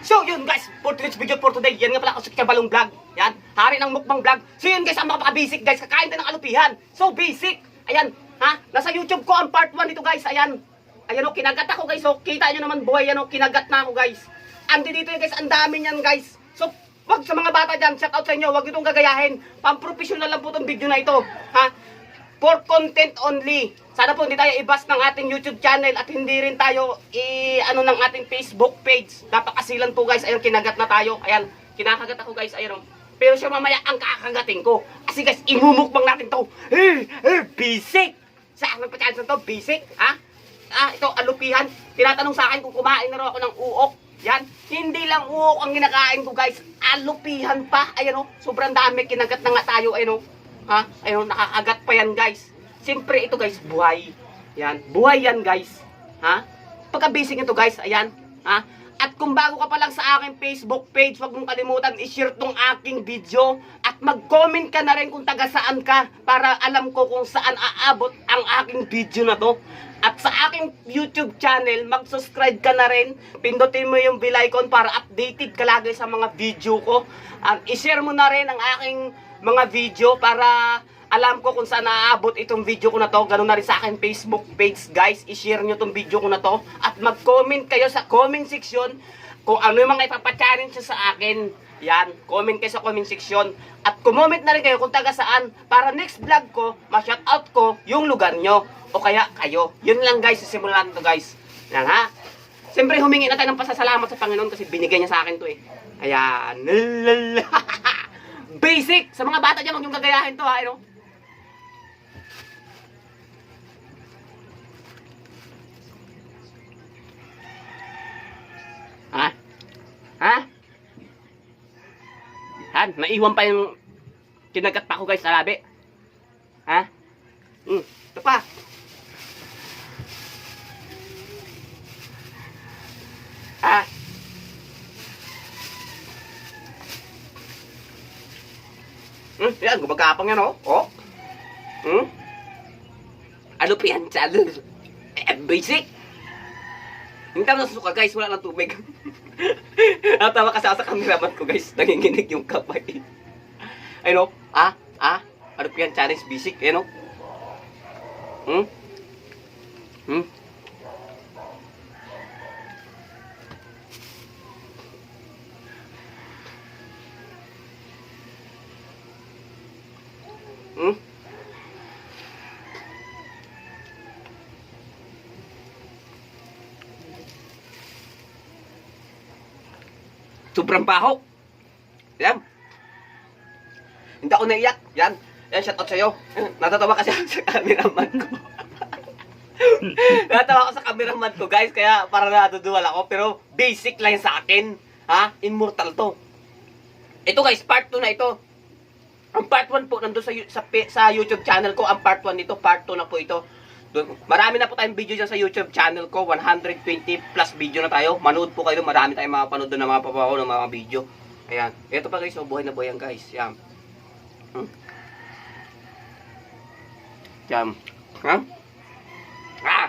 So yun guys, for today's video for today, yan nga pala ako sa Kabalong Vlog. Yan, hari ng mukbang vlog. So yun guys, ang napaka-basic guys, kakain tayo ng alupihan. So basic, ayan, ha? Nasa YouTube ko ang part 1 nito guys, ayan. Ayan o, kinagat ako guys, so kita nyo naman buhay, yan o, kinagat na ako guys. Andi dito guys, ang dami niyan guys. So, wag sa mga bata dyan, shout out sa inyo, wag itong gagayahin. Pang-professional lang po itong video na ito, ha? For content only. Sana po hindi tayo ibas ng ating YouTube channel at hindi rin tayo i ano ng ating Facebook page. Napakasilan po guys. Ayun kinagat na tayo. Ayan, kinakagat ako guys. Ayun. oh. Pero siya mamaya ang kakagatin ko. Kasi guys, imumukbang natin to. Eh, eh, basic. Saan pa chance to? Basic, ha? Ah, ito alupihan. Tinatanong sa akin kung kumain na raw ako ng uok. Yan, hindi lang uok ang kinakain ko guys. Alupihan pa. Ayan oh, sobrang dami. Kinagat na nga tayo. Ayun oh. Ha? Ayun, nakakagat pa yan, guys. Siyempre, ito, guys, buhay. Yan. Buhay yan, guys. Ha? Pagka-basic ito, guys. Ayan. Ha? At kung bago ka pa lang sa aking Facebook page, huwag mong kalimutan i-share tong aking video at mag-comment ka na rin kung taga saan ka para alam ko kung saan aabot ang aking video na to. At sa aking YouTube channel, mag-subscribe ka na rin. Pindutin mo yung bell icon para updated ka lagi sa mga video ko. Um, i-share mo na rin ang aking mga video para alam ko kung saan naaabot itong video ko na to. Ganun na rin sa aking Facebook page, guys. I-share nyo itong video ko na to. At mag-comment kayo sa comment section kung ano yung mga ipapachallenge sa akin. Yan, comment kayo sa comment section. At comment na rin kayo kung taga saan para next vlog ko, ma-shoutout ko yung lugar nyo. O kaya kayo. Yun lang guys, sisimulan to guys. Yan ha. Siyempre humingi na tayo ng pasasalamat sa Panginoon kasi binigay niya sa akin to eh. Ayan. Basic! Sa mga bata dyan, huwag yung gagayahin to ha. Ano? Ha? Ha? Han, naiwan pa yung kinagat pa ko guys sa labi. Ha? Hmm, ito pa. Hmm, yan, gumagapang yan, oh. Oh. Hmm? Ano pa yan, channel? Eh, basic. Hindi tayo nasusuka, guys. Wala lang tubig. Natawa kasi ako sa cameraman ko, guys. Nanginginig yung kamay. Ayun, oh. Ah, ah. Ano pa yan, challenge basic. Ayun, oh. Hmm? Hmm? Sobrang baho. Yan. Hindi ako naiyak. Yan. Yan, shout out sa'yo. Natatawa kasi ako sa cameraman ko. Natatawa ako sa cameraman ko, guys. Kaya para natuduwal ako. Pero basic lang sa akin. Ha? Immortal to. Ito guys, part 2 na ito. Ang part 1 po, nandun sa, sa, sa YouTube channel ko. Ang part 1 nito, part 2 na po ito. Doon, marami na po tayong video dyan sa YouTube channel ko. 120 plus video na tayo. Manood po kayo. Marami tayong mga panood doon ng mga papaw ng mga video. Ayan. Ito pa guys, oh, buhay na buhay yan guys. Yan. Hmm? Yan. Ha? Ah!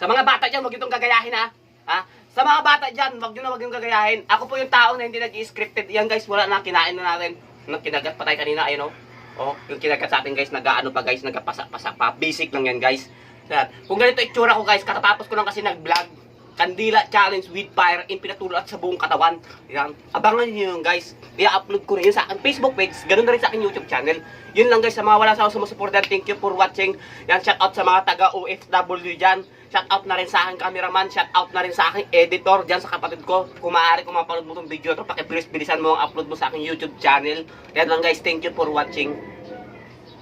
Sa mga bata dyan, huwag itong gagayahin ha. Ha? Sa mga bata dyan, huwag nyo na huwag yung gagayahin. Ako po yung tao na hindi nag-scripted. Yan guys, wala na, kinain na natin. Nang kinagat pa tayo kanina, ayun oh. Oh, yung kinagat sa atin guys, nag-ano pa guys, nagpasa-pasa pa. Basic lang yan guys. Yan. Kung ganito itsura ko guys, katatapos ko lang kasi nag-vlog. Kandila Challenge with Fire in pinatulot sa buong katawan. Yan. Abangan niyo yun guys. I-upload ko rin yun sa akin Facebook page. Ganun na rin sa akin YouTube channel. Yun lang guys sa mga wala sa ako sumusuportan. Thank you for watching. Yan, shout out sa mga taga OFW dyan. Shout out na rin sa aking cameraman. Shout out na rin sa aking editor dyan sa kapatid ko. Kung maaari kung mapanood mo itong video to, pakibilis-bilisan mo ang upload mo sa aking YouTube channel. Yan lang guys. Thank you for watching.